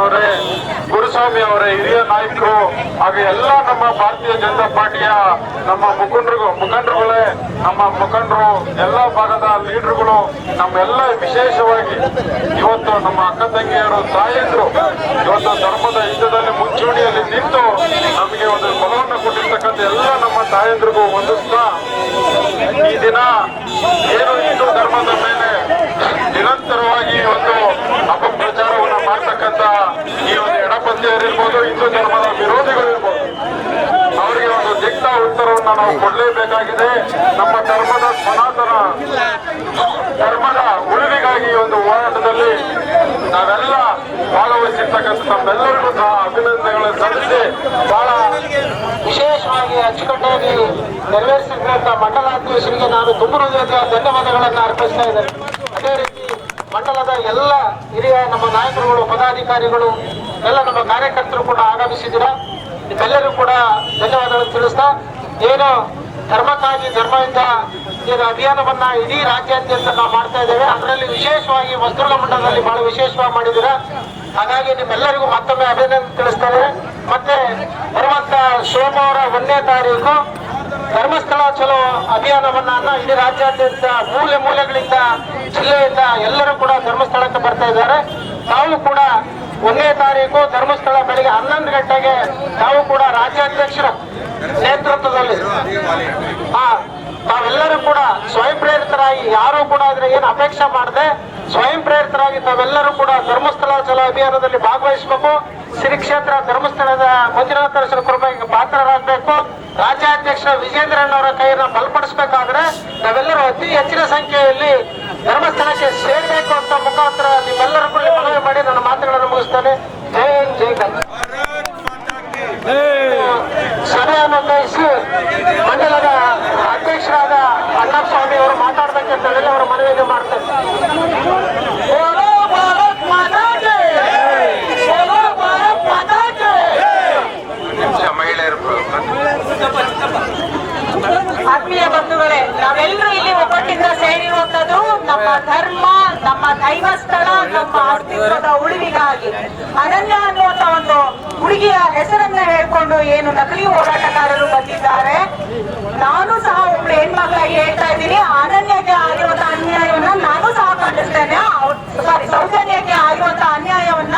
ಅವರೇ ಗುರುಸ್ವಾಮಿ ಅವರೇ, ಹಿರಿಯ ನಾಯಕರು ಹಾಗೆ ಎಲ್ಲ ನಮ್ಮ ಭಾರತೀಯ ಜನತಾ ಪಾರ್ಟಿಯ ನಮ್ಮ ಮುಖಂಡರು ಮುಖಂಡರುಗಳೇ, ನಮ್ಮ ಮುಖಂಡರು, ಎಲ್ಲ ಭಾಗದ ಲೀಡರ್ಗಳು, ನಮ್ಮೆಲ್ಲ ವಿಶೇಷವಾಗಿ ಇವತ್ತು ನಮ್ಮ ಅಕ್ಕ ತಂಗಿಯರು, ತಾಯಂದ್ರು, ಇವತ್ತು ಧರ್ಮದ ಯುದ್ಧದಲ್ಲಿ ಮುಂಚೂಣಿಯಲ್ಲಿ ನಿಂತು ನಮಗೆ ಒಂದು ಬಲವನ್ನು ಕೊಟ್ಟಿರ್ತಕ್ಕಂಥ ಎಲ್ಲ ನಮ್ಮ ತಾಯಂದ್ರಿಗೂ ಹೊಂದಿಸ್ತಾ ಈ ದಿನ ಏನು ಹಿಂದೂ ಧರ್ಮದ ಮೇಲೆ ನಿರಂತರವಾಗಿ ಅಪಪ್ರಚಾರವನ್ನು ಮಾಡ್ತಕ್ಕಂಥ ಈ ಒಂದು ಎಡಪಂಥೀಯರಿರ್ಬೋದು, ಹಿಂದೂ ಧರ್ಮದ ವಿರೋಧಿಗಳು ಇರ್ಬೋದು ಅವರಿಗೆ ಒಂದು ದಿಟ್ಟ ಉತ್ತರವನ್ನು ನಾವು ಕೊಡಲೇಬೇಕಾಗಿದೆ. ನಮ್ಮ ಧರ್ಮದ ಸನಾತನ ಧರ್ಮದ ಉಳಿವಿಗಾಗಿ ಈ ಒಂದು ಹೋರಾಟದಲ್ಲಿ ನಾವೆಲ್ಲ ಭಾಗವಹಿಸಿರ್ತಕ್ಕಂಥ ನಮ್ಮೆಲ್ಲರಿಗೂ ಸಹ ಅಭಿನಂದನೆಗಳನ್ನು ಸಲ್ಲಿಸಿ ಬಹಳ ವಿಶೇಷವಾಗಿ ಅಚ್ಚುಕಟ್ಟಾಗಿ ನೆರವೇರಿಸಿದಂತ ಮಂಡಲಾಧ್ಯಕ್ಷರಿಗೆ ನಾನು ತುಂಬ ಹೃದಯದ ಧನ್ಯವಾದಗಳನ್ನು ಅರ್ಪಿಸ್ತಾ ಇದ್ದೇನೆ. ಮಂಡಲದ ಎಲ್ಲ ಹಿರಿಯ ನಮ್ಮ ನಾಯಕರುಗಳು, ಪದಾಧಿಕಾರಿಗಳು, ಎಲ್ಲ ನಮ್ಮ ಕಾರ್ಯಕರ್ತರು ಕೂಡ ಆಗಮಿಸಿದ್ದೀರಾ? ನಿಮ್ಮೆಲ್ಲರೂ ಕೂಡ ಧನ್ಯವಾದಗಳನ್ನು ತಿಳಿಸ್ತಾ, ಏನು ಧರ್ಮಕ್ಕಾಗಿ, ಧರ್ಮದಿಂದ ಏನು ಅಭಿಯಾನವನ್ನ ಇಡೀ ರಾಜ್ಯಾದ್ಯಂತ ನಾವು ಮಾಡ್ತಾ ಇದ್ದೇವೆ. ಅದರಲ್ಲಿ ವಿಶೇಷವಾಗಿ ವಸ್ತುಗಳ ಮಂಡಲದಲ್ಲಿ ಬಹಳ ವಿಶೇಷವಾಗಿ ಮಾಡಿದ್ದೀರಾ? ಹಾಗಾಗಿ ನಿಮ್ಮೆಲ್ಲರಿಗೂ ಮತ್ತೊಮ್ಮೆ ಅಭಿನಂದನೆ ತಿಳಿಸ್ತಾರೆ ಮತ್ತೆ ಬರುವಂತ ಸೋಮವಾರ ಒಂದನೇ ತಾರೀಕು ಧರ್ಮಸ್ಥಳ ಚಲೋ ಅಭಿಯಾನವನ್ನ ಇಡೀ ರಾಜ್ಯಾದ್ಯಂತ ಮೂಲೆ ಮೂಲೆಗಳಿಂದ ಜಿಲ್ಲೆಯಿಂದ ಎಲ್ಲರೂ ಕೂಡ ಧರ್ಮಸ್ಥಳಕ್ಕೆ ಬರ್ತಾ ಇದ್ದಾರೆ. ತಾವು ಕೂಡ ಒಂದನೇ ತಾರೀಕು ಧರ್ಮಸ್ಥಳ ಬೆಳಿಗ್ಗೆ ಹನ್ನೊಂದು ಗಂಟೆಗೆ ತಾವು ಕೂಡ ರಾಜ್ಯಾಧ್ಯಕ್ಷರ ನೇತೃತ್ವದಲ್ಲಿ ತಾವೆಲ್ಲರೂ ಕೂಡ ಸ್ವಯಂ ಪ್ರೇರಿತರಾಗಿ ಯಾರು ಕೂಡ ಅದ್ರ ಏನು ಅಪೇಕ್ಷೆ ಮಾಡದೆ ಸ್ವಯಂ ಪ್ರೇರಿತರಾಗಿ ತಾವೆಲ್ಲರೂ ಕೂಡ ಧರ್ಮಸ್ಥಳ ಚಲ ಅಭಿಯಾನದಲ್ಲಿ ಭಾಗವಹಿಸಬೇಕು. ಶ್ರೀ ಕ್ಷೇತ್ರ ಧರ್ಮಸ್ಥಳದ ಮಂಜುನಾಥೇಶ್ವರ ಕೃಪೆಗೆ ಪಾತ್ರರಾಗಬೇಕು. ರಾಜ್ಯಾಧ್ಯಕ್ಷ ವಿಜೇಂದ್ರಣ್ಣವರ ಕೈಯನ್ನ ಬಲಪಡಿಸಬೇಕಾದ್ರೆ ನಾವೆಲ್ಲರೂ ಅತಿ ಹೆಚ್ಚಿನ ಸಂಖ್ಯೆಯಲ್ಲಿ ಧರ್ಮಸ್ಥಳಕ್ಕೆ ಸೇರಬೇಕು ಅಂತ ಮುಖಾಂತರ ನಿಮ್ಮೆಲ್ಲರೂ ಕೂಡ ಮನವಿ ಮಾಡಿ ನನ್ನ ಮಾತುಗಳನ್ನು ಮುಗಿಸ್ತೇನೆ. ಜೈ ಹಿಂದ್, ಜೈ ಕನ್ನಡ ಸಭೆಯನ್ನು ಉದ್ದೇಶಿಸಿ ಮಂಡಲದ ಅಧ್ಯಕ್ಷರಾದ ಅಣ್ಣಸ್ವಾಮಿ ಅವರು ಮಾತಾಡಬೇಕು ಅವರು ಮನವಿಗೆ ಮಾಡ್ತಾರೆ ಬೋಲೋ ಭಾರತ್ ಮಾತಾ ಕಿ ಬೋಲೋ ಭಾರತ್ ಮಾತಾ ಕಿ ಮಹಿಳೆಯರು ಆತ್ಮೀಯ ಬಂಧುಗಳೇ ನಾವೆಲ್ಲರೂ ಇಲ್ಲಿ ಒಬ್ಬಟ್ಟಿಂದ ಸೇರಿರುವಂತದ್ದು ನಮ್ಮ ಧರ್ಮ ನಮ್ಮ ದೈವ ಸ್ಥಳ ನಮ್ಮ ಅಸ್ತಿತ್ವದ ಉಳಿವಿಗಾಗಿ. ಒಂದು ಹುಡುಗಿಯ ಹೆಸರನ್ನ ಹೇಳ್ಕೊಂಡು ಏನು ನಕಲಿ ಹೋರಾಟಗಾರರು ಬಂದಿದ್ದಾರೆ. ನಾನು ಸಹ ಒಬ್ಳು ಹೆಣ್ಮಕ್ಳಾಗಿ ಹೇಳ್ತಾ ಇದ್ದೀನಿ. ಅನನ್ಯಕ್ಕೆ ಆಗಿರುವಂತಹ ಅನ್ಯಾಯವನ್ನ ನಾನು ಸಹ ಖಂಡಿಸ್ತೇನೆ. ಸಾರಿ ಸೌಜನ್ಯಕ್ಕೆ ಆಗಿರುವಂತಹ ಅನ್ಯಾಯವನ್ನ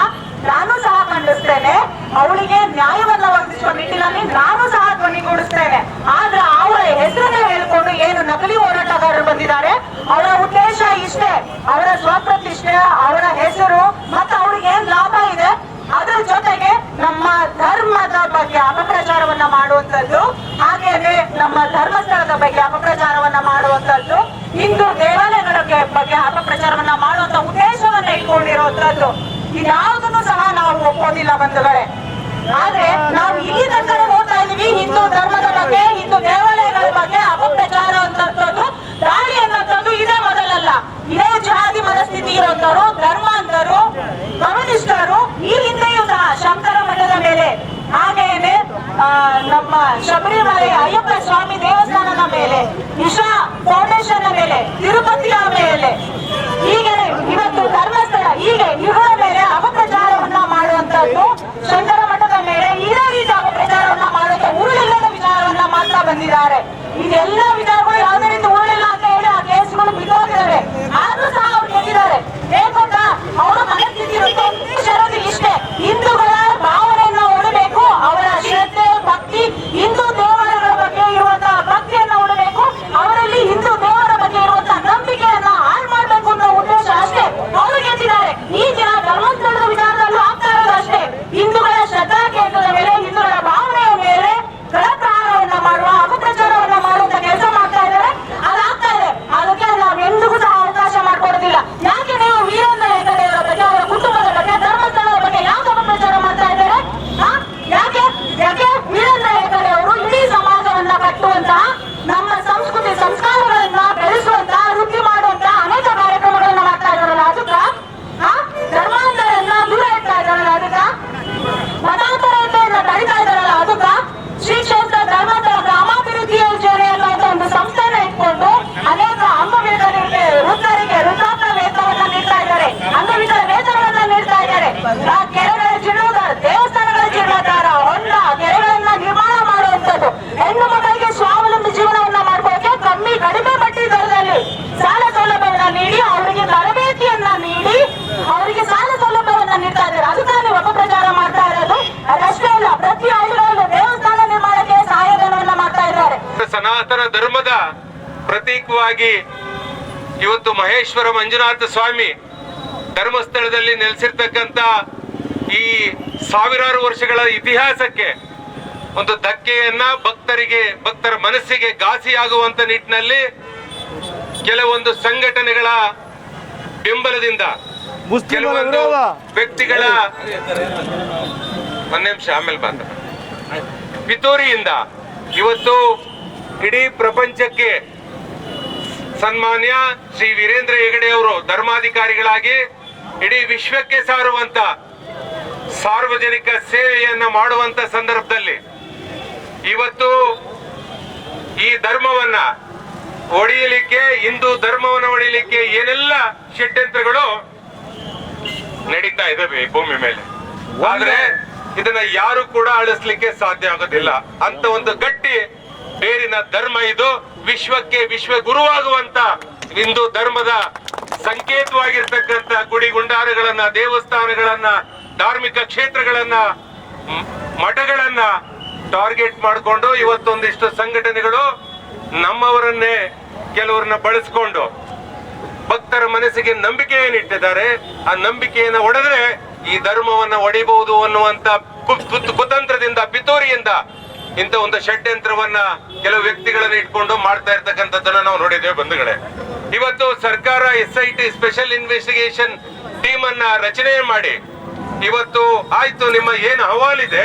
ನಾನು ಸಹ ಖಂಡಿಸ್ತೇನೆ. ಅವಳಿಗೆ ನ್ಯಾಯವನ್ನ ಒದಗಿಸುವ ನಿಟ್ಟಿನಲ್ಲಿ ನಾನು ಸಹ ಧ್ವನಿಗೂಡಿಸ್ತೇನೆ ಆದ್ರೆ ಅವಳ ಹೆಸರನ್ನ ಹೇಳ್ಕೊಂಡು ಏನು ನಕಲಿ ಹೋರಾಟಗಾರರು ಬಂದಿದ್ದಾರೆ ಅವರ ಉದ್ದೇಶ ಇಷ್ಟೇ ಅವರ ಸ್ವಪ್ರತಿಷ್ಠೆ ಅವರ ಹೆಸರು ಮತ್ತೆ ಅವಳಿಗೆ ಏನ್ ಲಾಭ ಇದೆ ಅದ್ರ ಜೊತೆಗೆ ನಮ್ಮ ಧರ್ಮದ ಬಗ್ಗೆ ಅಪಪ್ರಚಾರವನ್ನ ಮಾಡುವಂತದ್ದು ಹಾಗೇನೆ ನಮ್ಮ ಧರ್ಮಸ್ಥಳದ ಬಗ್ಗೆ ಅಪಪ್ರಚಾರವನ್ನ ಮಾಡುವಂತದ್ದು ಹಿಂದೂ ದೇವಾಲಯಗಳ ಬಗ್ಗೆ ಅಪಪ್ರಚಾರವನ್ನ ಮಾಡುವಂತ ಇಟ್ಕೊಂಡಿರುವಂತದ್ದು ಇದ್ಯಾವುದನ್ನು ಸಹ ನಾವು ಒಪ್ಪೋದಿಲ್ಲ ಬಂಧುಗಳೇ. ಆದ್ರೆ ನಾವು ಇಲ್ಲಿ ತನಕ ನೋಡ್ತಾ ಇದೀವಿ ಹಿಂದೂ ಧರ್ಮದ ಬಗ್ಗೆ, ಹಿಂದೂ ದೇವಾಲಯಗಳ ಬಗ್ಗೆ ಅಪಪ್ರಚಾರ ಅಂತದ್ದು ದಾಳಿ ಅನ್ನೋಂಥದ್ದು ಸನಾತನ ಧರ್ಮದ ಪ್ರತೀಕವಾಗಿ ಇವತ್ತು ಮಹೇಶ್ವರ ಮಂಜುನಾಥ ಸ್ವಾಮಿ ಧರ್ಮಸ್ಥಳದಲ್ಲಿ ನೆಲೆಸಿರ್ತಕ್ಕಂಥ ಈ ಸಾವಿರಾರು ವರ್ಷಗಳ ಇತಿಹಾಸಕ್ಕೆ ಒಂದು ಧಕ್ಕೆಯನ್ನ ಭಕ್ತರಿಗೆ ಭಕ್ತರ ಮನಸ್ಸಿಗೆ ಘಾಸಿಯಾಗುವಂತ ನಿಟ್ಟಿನಲ್ಲಿ ಕೆಲವೊಂದು ಸಂಘಟನೆಗಳ ಬೆಂಬಲದಿಂದ ಕೆಲವೊಂದು ವ್ಯಕ್ತಿಗಳ ಒಂದ್ ನಿಮಿಷ ಆಮೇಲೆ ಬಂದ ಪಿತೂರಿಯಿಂದ ಇವತ್ತು ಇಡೀ ಪ್ರಪಂಚಕ್ಕೆ ಸನ್ಮಾನ್ಯ ಶ್ರೀ ವೀರೇಂದ್ರ ಹೆಗಡೆ ಅವರು ಧರ್ಮಾಧಿಕಾರಿಗಳಾಗಿ ಇಡೀ ವಿಶ್ವಕ್ಕೆ ಸಾರುವಂತ ಸಾರ್ವಜನಿಕ ಸೇವೆಯನ್ನ ಮಾಡುವಂತ ಸಂದರ್ಭದಲ್ಲಿ ಇವತ್ತು ಈ ಧರ್ಮವನ್ನ ಒಡೆಯಲಿಕ್ಕೆ ಹಿಂದೂ ಧರ್ಮವನ್ನು ಒಡೆಯಲಿಕ್ಕೆ ಏನೆಲ್ಲ ಷಡ್ಯಂತ್ರಗಳು ನಡೀತಾ ಇದಾವೆ ಈ ಭೂಮಿ ಮೇಲೆ. ಆದ್ರೆ ಇದನ್ನ ಯಾರು ಕೂಡ ಅಳಿಸ್ಲಿಕ್ಕೆ ಸಾಧ್ಯ ಆಗೋದಿಲ್ಲ. ಅಂತ ಒಂದು ಗಟ್ಟಿ ಬೇರಿನ ಧರ್ಮ ಇದು. ವಿಶ್ವಕ್ಕೆ ವಿಶ್ವ ಗುರುವಾಗುವಂತ ಹಿಂದೂ ಧರ್ಮದ ಸಂಕೇತವಾಗಿರ್ತಕ್ಕಂಥ ಗುಡಿ ಗುಂಡಾರಗಳನ್ನ, ದೇವಸ್ಥಾನಗಳನ್ನ, ಧಾರ್ಮಿಕ ಕ್ಷೇತ್ರಗಳನ್ನ ಮಠಗಳನ್ನ ಟಾರ್ಗೆಟ್ ಮಾಡಿಕೊಂಡು ಇವತ್ತೊಂದಿಷ್ಟು ಸಂಘಟನೆಗಳು ನಮ್ಮವರನ್ನೇ ಕೆಲವರನ್ನ ಬಳಸ್ಕೊಂಡು ಭಕ್ತರ ಮನಸ್ಸಿಗೆ ನಂಬಿಕೆಯನ್ನು ಇಟ್ಟಿದ್ದಾರೆ, ಆ ನಂಬಿಕೆಯನ್ನು ಒಡೆದ್ರೆ ಈ ಧರ್ಮವನ್ನ ಒಡೆಯಬಹುದು ಅನ್ನುವಂತ ಕುತಂತ್ರದಿಂದ, ಪಿತೂರಿಯಿಂದ ಇಂಥ ಒಂದು ಷಡ್ಯಂತ್ರವನ್ನ ಕೆಲವು ವ್ಯಕ್ತಿಗಳನ್ನ ಇಟ್ಕೊಂಡು ಮಾಡ್ತಾ ಇರ್ತಕ್ಕಂಥದ್ದನ್ನ ನಾವು ನೋಡಿದ್ದೇವೆ ಬಂಧುಗಳೇ. ಇವತ್ತು ಸರ್ಕಾರ S I T special investigation team ಅನ್ನ ರಚನೆ ಮಾಡಿ, ಇವತ್ತು ಆಯ್ತು, ನಿಮ್ಮ ಏನು ಹವಾಲಿದೆ,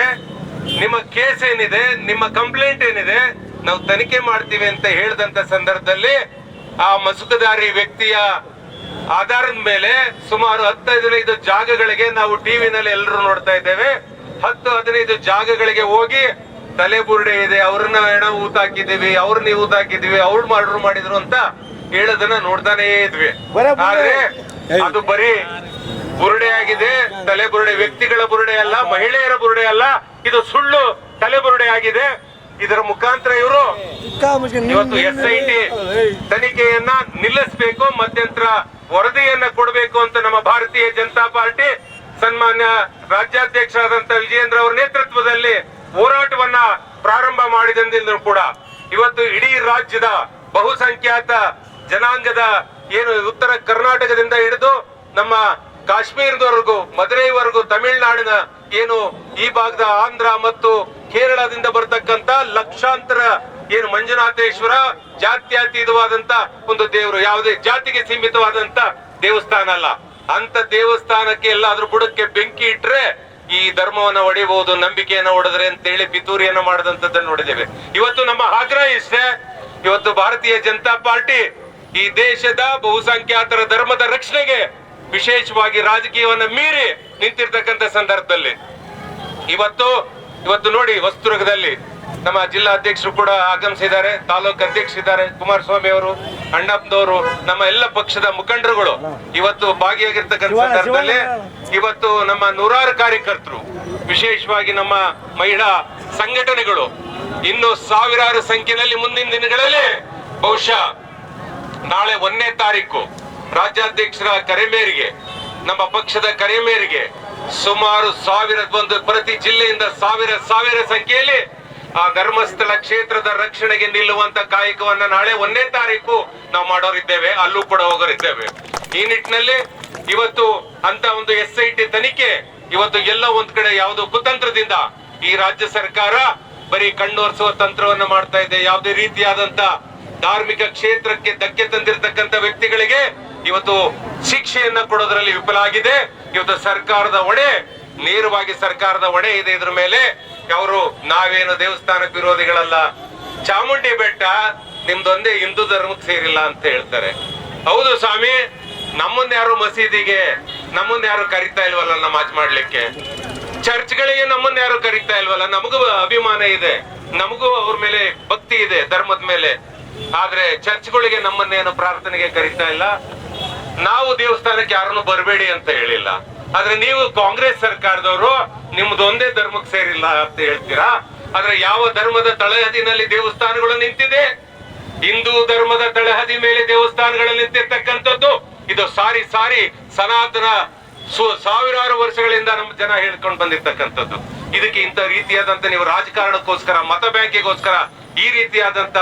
ನಿಮ್ಮ ಕೇಸ್ ಏನಿದೆ, ನಿಮ್ಮ ಕಂಪ್ಲೇಂಟ್ ಏನಿದೆ, ನಾವು ತನಿಖೆ ಮಾಡ್ತೀವಿ ಅಂತ ಹೇಳಿದಂತ ಸಂದರ್ಭದಲ್ಲಿ ಆ ಮಸುಕದಾರಿ ವ್ಯಕ್ತಿಯ ಆಧಾರದ ಮೇಲೆ ಸುಮಾರು ಹತ್ತು, ಹದಿನೈದು ಜಾಗಗಳಿಗೆ ನಾವು ಟಿವಿನಲ್ಲಿ ಎಲ್ಲರೂ ನೋಡ್ತಾ ಇದ್ದೇವೆ. ಹತ್ತು, ಹದಿನೈದು ಜಾಗಗಳಿಗೆ ಹೋಗಿ ತಲೆ ಬುರುಡೆ ಇದೆ ಅವ್ರನ್ನ ಹೆಣ ಊತ ಹಾಕಿದೀವಿ ಅವ್ರನ್ನ ಊತ ಹಾಕಿದೀವಿ ಅವ್ರು ಮಾಡ್ರು ಮಾಡಿದ್ರು ಅಂತ ಹೇಳೋದನ್ನ ನೋಡ್ತಾನೇ ಇದ್ವಿ. ಆದ್ರೆ ಅದು ಬರೀ ಬುರುಡೆ ಆಗಿದೆ ತಲೆ ಬುರುಡೆ ವ್ಯಕ್ತಿಗಳ ಬುರುಡೆ ಅಲ್ಲ ಮಹಿಳೆಯರ ಬುರುಡೆ ಅಲ್ಲ ಇದು ಸುಳ್ಳು ತಲೆ ಬುರುಡೆ ಆಗಿದೆ. ಇದರ ಮುಖಾಂತರ ಇವರು ಇವತ್ತು ಎಸ್ ಐ ಟಿ ತನಿಖೆಯನ್ನ ನಿಲ್ಲಿಸಬೇಕು ಮಧ್ಯಂತರ ವರದಿಯನ್ನ ಕೊಡಬೇಕು ಅಂತ ನಮ್ಮ ಭಾರತೀಯ ಜನತಾ ಪಾರ್ಟಿ ಸನ್ಮಾನ್ಯ ರಾಜ್ಯಾಧ್ಯಕ್ಷರಾದಂತ ವಿಜಯೇಂದ್ರ ಅವರ ನೇತೃತ್ವದಲ್ಲಿ ಹೋರಾಟವನ್ನ ಪ್ರಾರಂಭ ಮಾಡಿದಂದಿಂದಲೂ ಕೂಡ ಇವತ್ತು ಇಡೀ ರಾಜ್ಯದ ಬಹುಸಂಖ್ಯಾತ ಜನಾಂಗದ ಏನು ಉತ್ತರ ಕರ್ನಾಟಕದಿಂದ ಹಿಡಿದು ನಮ್ಮ ಕಾಶ್ಮೀರದವರೆಗೂ, ಮದುರೈವರೆಗೂ, ತಮಿಳುನಾಡಿನ ಏನು ಈ ಭಾಗದ ಆಂಧ್ರ ಮತ್ತು ಕೇರಳದಿಂದ ಬರ್ತಕ್ಕಂತ ಲಕ್ಷಾಂತರ ಏನು ಮಂಜುನಾಥೇಶ್ವರ ಜಾತ್ಯತೀತವಾದಂತ ಒಂದು ದೇವರು, ಯಾವುದೇ ಜಾತಿಗೆ ಸೀಮಿತವಾದಂತ ದೇವಸ್ಥಾನ ಅಲ್ಲ. ಅಂತ ದೇವಸ್ಥಾನಕ್ಕೆ ಎಲ್ಲಾದ್ರೂ ಬುಡಕ್ಕೆ ಬೆಂಕಿ ಇಟ್ರೆ ಈ ಧರ್ಮವನ್ನ ಒಡೆಯಬಹುದು ನಂಬಿಕೆಯನ್ನ ಒಡೆದ್ರೆ ಅಂತೇಳಿ ಪಿತೂರಿಯನ್ನ ಮಾಡದಂತದ್ದನ್ನು ನೋಡಿದ್ದೇವೆ. ಇವತ್ತು ನಮ್ಮ ಆಗ್ರಹ ಇಷ್ಟೇ. ಇವತ್ತು ಭಾರತೀಯ ಜನತಾ ಪಾರ್ಟಿ ಈ ದೇಶದ ಬಹುಸಂಖ್ಯಾತರ ಧರ್ಮದ ರಕ್ಷಣೆಗೆ ವಿಶೇಷವಾಗಿ ರಾಜಕೀಯವನ್ನ ಮೀರಿ ನಿಂತಿರ್ತಕ್ಕಂಥ ಸಂದರ್ಭದಲ್ಲಿ. ಇವತ್ತು ಇವತ್ತು ನೋಡಿ ಹೊಸದುರ್ಗದಲ್ಲಿ ನಮ್ಮ ಜಿಲ್ಲಾ ಅಧ್ಯಕ್ಷರು ಕೂಡ ಆಗಮಿಸಿದ್ದಾರೆ ತಾಲೂಕು ಅಧ್ಯಕ್ಷರಿದ್ದಾರೆ ಕುಮಾರಸ್ವಾಮಿ ಅವರು ಅಣ್ಣಪ್ಪನವರು ನಮ್ಮ ಎಲ್ಲ ಪಕ್ಷದ ಮುಖಂಡರುಗಳು. ಇವತ್ತು ಭಾಗಿಯಾಗಿರ್ತಕ್ಕಂಥ ಸಂದರ್ಭದಲ್ಲಿ ಇವತ್ತು ನಮ್ಮ ನೂರಾರು ಕಾರ್ಯಕರ್ತರು ವಿಶೇಷವಾಗಿ ನಮ್ಮ ಮಹಿಳಾ ಸಂಘಟನೆಗಳು ಇನ್ನು ಸಾವಿರಾರು ಸಂಖ್ಯೆಯಲ್ಲಿ ಮುಂದಿನ ದಿನಗಳಲ್ಲಿ ಬಹುಶಃ ನಾಳೆ ಒಂದನೇ ತಾರೀಕು ರಾಜ್ಯಾಧ್ಯಕ್ಷರ ಕರೆ ಮೇರೆಗೆ ನಮ್ಮ ಪಕ್ಷದ ಕರೆ ಮೇರೆಗೆ ಸುಮಾರು ಸಾವಿರ ಒಂದು ಪ್ರತಿ ಜಿಲ್ಲೆಯಿಂದ ಸಾವಿರ ಸಾವಿರ ಸಂಖ್ಯೆಯಲ್ಲಿ ಆ ಧರ್ಮಸ್ಥಳ ಕ್ಷೇತ್ರದ ರಕ್ಷಣೆಗೆ ನಿಲ್ಲುವಂತ ಕಾಯಕವನ್ನ ನಾಳೆ ಒಂದನೇ ತಾರೀಕು ನಾವು ಮಾಡೋರಿದ್ದೇವೆ, ಅಲ್ಲೂ ಕೂಡ ಹೋಗೋರಿದ್ದೇವೆ. ಈ ನಿಟ್ಟಿನಲ್ಲಿ ಇವತ್ತು ಅಂತ ಒಂದು ಎಸ್ ಐ ತನಿಖೆ, ಇವತ್ತು ಎಲ್ಲ ಒಂದ್ ಕಡೆ ಯಾವುದು ಕುತಂತ್ರದಿಂದ ಈ ರಾಜ್ಯ ಸರ್ಕಾರ ಬರೀ ಕಣ್ಣೋರ್ಸುವ ತಂತ್ರವನ್ನ ಮಾಡ್ತಾ ಇದೆ. ಯಾವುದೇ ರೀತಿಯಾದಂತ ಧಾರ್ಮಿಕ ಕ್ಷೇತ್ರಕ್ಕೆ ಧಕ್ಕೆ ತಂದಿರತಕ್ಕಂತ ವ್ಯಕ್ತಿಗಳಿಗೆ ಇವತ್ತು ಶಿಕ್ಷೆಯನ್ನ ಕೊಡೋದ್ರಲ್ಲಿ ವಿಫಲ ಆಗಿದೆ. ಇವತ್ತು ಸರ್ಕಾರದ ಹೊಣೆ ನೇರವಾಗಿ ಸರ್ಕಾರದ ಹೊಣೆ ಇದೆ ಇದ್ರ ಮೇಲೆ. ಅವರು ನಾವೇನು ದೇವಸ್ಥಾನಕ್ಕೆ ವಿರೋಧಿಗಳಲ್ಲ. ಚಾಮುಂಡಿ ಬೆಟ್ಟ ನಿಮ್ದೊಂದೇ ಹಿಂದೂ ಧರ್ಮಕ್ಕೆ ಸೇರಿಲ್ಲ ಅಂತ ಹೇಳ್ತಾರೆ. ಹೌದು ಸ್ವಾಮಿ, ನಮ್ಮನ್ನ ಯಾರು ಮಸೀದಿಗೆ, ನಮ್ಮನ್ನ ಯಾರು ಕರಿತಾ ಇಲ್ವಲ್ಲ ನಮಾಜ್ ಮಾಡ್ಲಿಕ್ಕೆ? ಚರ್ಚ್ಗಳಿಗೆ ನಮ್ಮನ್ನ ಯಾರು ಕರಿತಾ ಇಲ್ವಲ್ಲ? ನಮಗೂ ಅಭಿಮಾನ ಇದೆ. ನಮಗೂ ಅವ್ರ ಮೇಲೆ ಭಕ್ತಿ ಇದೆ ಧರ್ಮದ ಮೇಲೆ. ಆದ್ರೆ ಚರ್ಚ್ಗಳಿಗೆ ನಮ್ಮನ್ನೇನು ಪ್ರಾರ್ಥನೆಗೆ ಕರೀತಾ ಇಲ್ಲ? ನಾವು ದೇವಸ್ಥಾನಕ್ಕೆ ಯಾರನ್ನು ಬರಬೇಡಿ ಅಂತ ಹೇಳಿಲ್ಲ. ಆದ್ರೆ ನೀವು ಕಾಂಗ್ರೆಸ್ ಸರ್ಕಾರದವರು ನಿಮ್ದು ಒಂದೇ ಧರ್ಮಕ್ಕೆ ಸೇರಿಲ್ಲ ಅಂತ ಹೇಳ್ತೀರಾ? ಆದ್ರೆ ಯಾವ ಧರ್ಮದ ತಳಹದಿನಲ್ಲಿ ದೇವಸ್ಥಾನಗಳು ನಿಂತಿದೆ? ಹಿಂದೂ ಧರ್ಮದ ತಳಹದಿ ಮೇಲೆ ದೇವಸ್ಥಾನಗಳು ನಿಂತಿರ್ತಕ್ಕಂಥದ್ದು. ಇದು ಸಾರಿ ಸಾರಿ ಸನಾತನ ಸಾವಿರಾರು ವರ್ಷಗಳಿಂದ ನಮ್ಮ ಜನ ಹೇಳ್ಕೊಂಡು ಬಂದಿರ್ತಕ್ಕಂಥದ್ದು. ಇದಕ್ಕೆ ಇಂಥ ರೀತಿಯಾದಂತ ನೀವು ರಾಜಕಾರಣಕ್ಕೋಸ್ಕರ, ಮತ ಬ್ಯಾಂಕಿಗೋಸ್ಕರ ಈ ರೀತಿಯಾದಂತ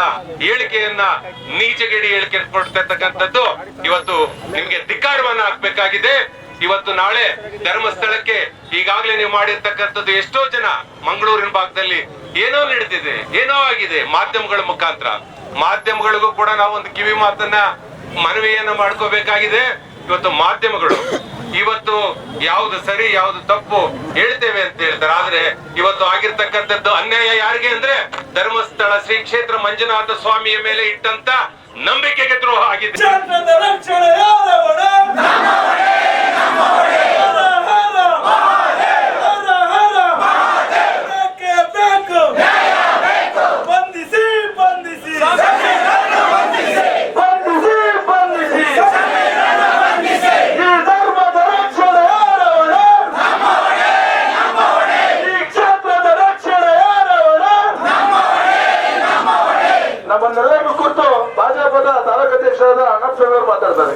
ಹೇಳಿಕೆಯನ್ನ ನೀಚಗಿಡಿ ಹೇಳಿಕೆ ಕೊಡ್ತಿರ್ತಕ್ಕಂಥದ್ದು ಇವತ್ತು ನಿಮ್ಗೆ ಧಿಕ್ಕಾರವನ್ನ ಹಾಕ್ಬೇಕಾಗಿದೆ. ಇವತ್ತು ನಾಳೆ ಧರ್ಮಸ್ಥಳಕ್ಕೆ ಈಗಾಗಲೇ ನೀವು ಮಾಡಿರ್ತಕ್ಕಂಥದ್ದು ಎಷ್ಟೋ ಜನ ಮಂಗಳೂರಿನ ಭಾಗದಲ್ಲಿ ಏನೋ ನಡೆದಿದೆ ಏನೋ ಆಗಿದೆ ಮಾಧ್ಯಮಗಳ ಮುಖಾಂತರ. ಮಾಧ್ಯಮಗಳಿಗೂ ಕೂಡ ನಾವು ಒಂದು ಕಿವಿ ಮಾತನ್ನ, ಮನವಿಯನ್ನ ಮಾಡ್ಕೋಬೇಕಾಗಿದೆ. ಇವತ್ತು ಮಾಧ್ಯಮಗಳು, ಇವತ್ತು ಯಾವ್ದು ಸರಿ, ಯಾವ್ದು ತಪ್ಪು ಹೇಳ್ತೇವೆ ಅಂತ ಹೇಳ್ತಾರೆ. ಆದ್ರೆ ಇವತ್ತು ಆಗಿರ್ತಕ್ಕಂಥದ್ದು ಅನ್ಯಾಯ ಯಾರಿಗೆ ಅಂದ್ರೆ ಧರ್ಮಸ್ಥಳ ಶ್ರೀ ಕ್ಷೇತ್ರ ಮಂಜುನಾಥ ಸ್ವಾಮಿಯ ಮೇಲೆ ಇಟ್ಟಂತ ನಂಬಿಕೆಗೆ ದ್ರೋಹ ಆಗಿದೆ. ನಮ್ಮನ್ನೆಲ್ಲರಿಗೂ ಕುರಿತು ಭಾಜಪದ ತಾಲೂಕು ಅಧ್ಯಕ್ಷರಾದ ಅಣ್ಣಪ್ಪ ಅವರು ಮಾತಾಡ್ತಾರೆ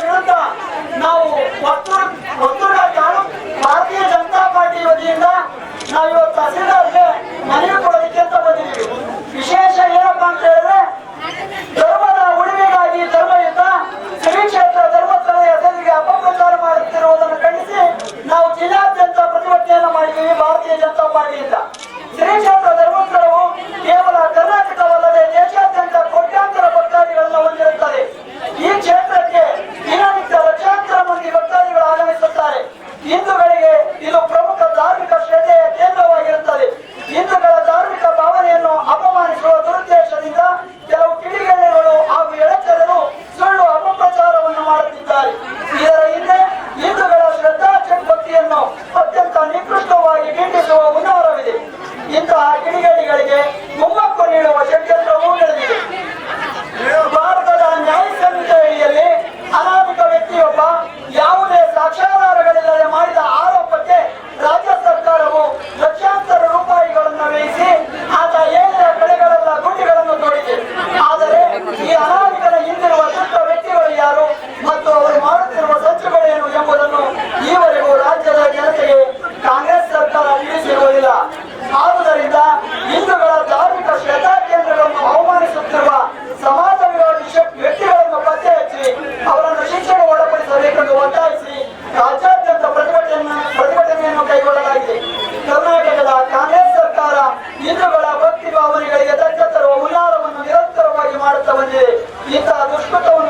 E tá, Deus, quanto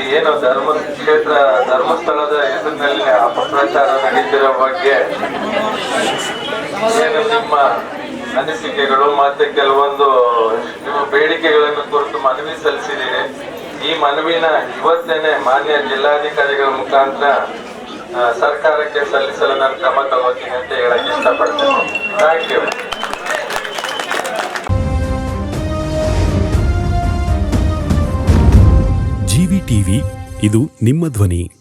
ಇವತ್ತು ಏನು ಧರ್ಮ ಕ್ಷೇತ್ರ, ಧರ್ಮಸ್ಥಳದ ಹೆಸರಿನಲ್ಲಿ ಅಪಪ್ರಚಾರ ನಡೀತಿರೋ ಬಗ್ಗೆ ಏನು ನಿಮ್ಮ ಅನಿಸಿಕೆಗಳು? ಮತ್ತೆ ಕೆಲವೊಂದು ನಿಮ್ಮ ಬೇಡಿಕೆಗಳನ್ನು ಕುರಿತು ಮನವಿ ಸಲ್ಲಿಸಿದ್ದೀನಿ ಈ ಮನವಿನ ಇವತ್ತೇನೆ ಮಾನ್ಯ ಜಿಲ್ಲಾಧಿಕಾರಿಗಳ ಮುಖಾಂತರ ಸರ್ಕಾರಕ್ಕೆ ಸಲ್ಲಿಸಲು ನಾನು ಕ್ರಮ ತಗೋತೀನಿ ಅಂತ ಹೇಳಕ್ ಇಷ್ಟಪಡ್ತೇನೆ. ಥ್ಯಾಂಕ್ ಯು ಇದು ನಿಮ್ಮ ಧ್ವನಿ.